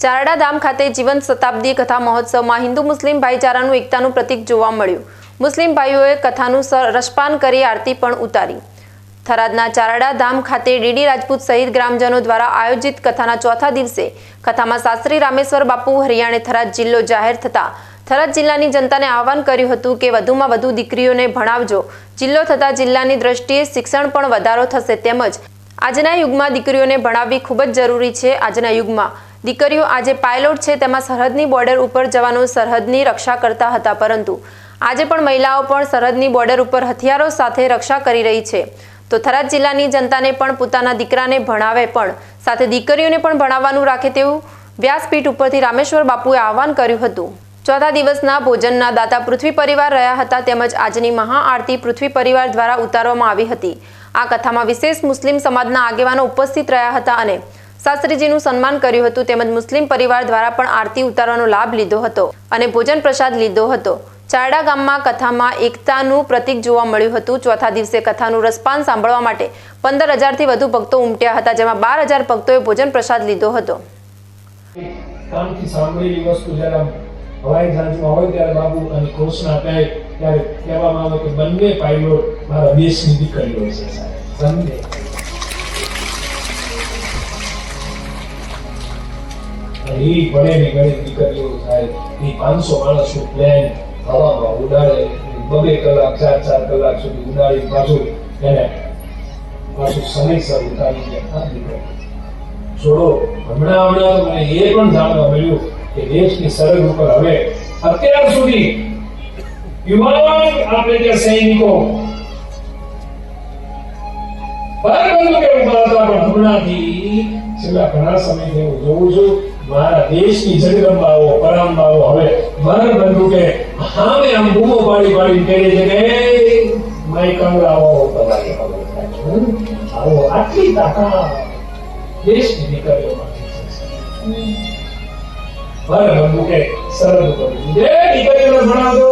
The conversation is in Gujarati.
ચારડા ધામ ખાતે જીવન શતાબ્દી કથા મહોત્સવમાં હિન્દુ મુસ્લિમ ભાઈચારાનું એકતાનું પ્રતીક જોવા મળ્યું. મુસ્લિમ ભાઈઓએ કથાનું રસપાન કરી, આરતી પણ ઉતારી. થરાદના ચારડા ધામ ખાતે ડીડી રાજપૂત સહિત ગ્રામજનો દ્વારા આયોજિત કથાના ચોથા દિવસે કથામાં શાસ્ત્રી રામેશ્વર બાપુ હરિયાણે થરાદ જિલ્લો જાહેર થતા. થરાદ જિલ્લાની જનતાને આહવાન કર્યું હતું કે વધુમાં વધુ દીકરીઓને ભણાવજો. જિલ્લો થતાં જિલ્લાની દ્રષ્ટિએ શિક્ષણ પણ વધારો થશે તેમજ આજના યુગમાં દીકરીઓને ભણાવવી ખૂબ જ જરૂરી છે આજના યુગમાં. દીકરીઓ આજે પાયલોટ છે, તેમાં સરહદની બોર્ડર ઉપર જવાનો સરહદની રક્ષા કરતા હતા, પરંતુ આજે પણ મહિલાઓ પણ સરહદની બોર્ડર ઉપર હથિયારો સાથે રક્ષા કરી રહી છે. તો થરાદ જિલ્લાની જનતાને પણ પોતાના દીકરાને ભણાવે પણ, સાથે દીકરીઓને પણ ભણાવવાનું રાખે તેવું વ્યાસપીઠ ઉપરથી રામેશ્વર બાપુએ આહવાન કર્યું હતું. ચોથા દિવસના ભોજનના દાતા પૃથ્વી પરિવાર રહ્યા હતા, તેમજ આજની મહાઆરતી પૃથ્વી પરિવાર દ્વારા ઉતારવામાં આવી હતી. આ કથામાં વિશેષ મુસ્લિમ સમાજના આગેવાનો ઉપસ્થિત રહ્યા હતા અને શાસ્ત્રીજીનું સન્માન કર્યું હતું. તેમજ મુસ્લિમ પરિવાર દ્વારા પણ આરતી ઉતારવાનો લાભ લીધો હતો અને ભોજન પ્રસાદ લીધો હતો. ચારડા ગામમાં કથામાં એકતાનું પ્રતીક જોવા મળ્યું હતું. ચોથા દિવસે કથાનું રસપાન સાંભળવા માટે પંદર હજારથી વધુ ભક્તો ઉમટ્યા હતા, જેમાં બાર હજાર ભક્તોએ ભોજન પ્રસાદ લીધો હતો. હવાઈ જહાજમાં હોય ત્યારે બાબુ અને ઘોષણા કહે ત્યારે કહેવામાં આવે કે બંને પાયલોટ મારા દેશની દીકરીઓ છે બંને. એ ને ગણિત દીકરીઓ થાય. એ પાંચસો માણસનું પ્લેન હવામાં ઉડાડે. બબે કલાક, ચાર ચાર કલાક સુધી ઉડાડી પાછું એને પાછું સમયસર ઉતારી દે. આ દીકરી છોડો, હમણાં હમણાં મને એ પણ જાણવા મળ્યું કે દેશની સરહદ ઉપર હવે અત્યાર સુધી યુવાન આપણે જે સૈનિકો પરબંધુ કે ઊભા હતા પણ હમણાંથી છેલ્લા ઘણા સમયથી હું જોઉં છું મારા દેશની જગદંબાઓ પરાંબાઓ હવે ભર બંદૂકે હામે આમ બૂમો પાડી પાડી કહે છે કે "એ, માય કંગરાઓ તમારી આવો આટલી તાકાત દેશની દીકરીઓમાં ભર બંદૂકે સરળ ઉપર જે દીકરીઓને ભણાવજો.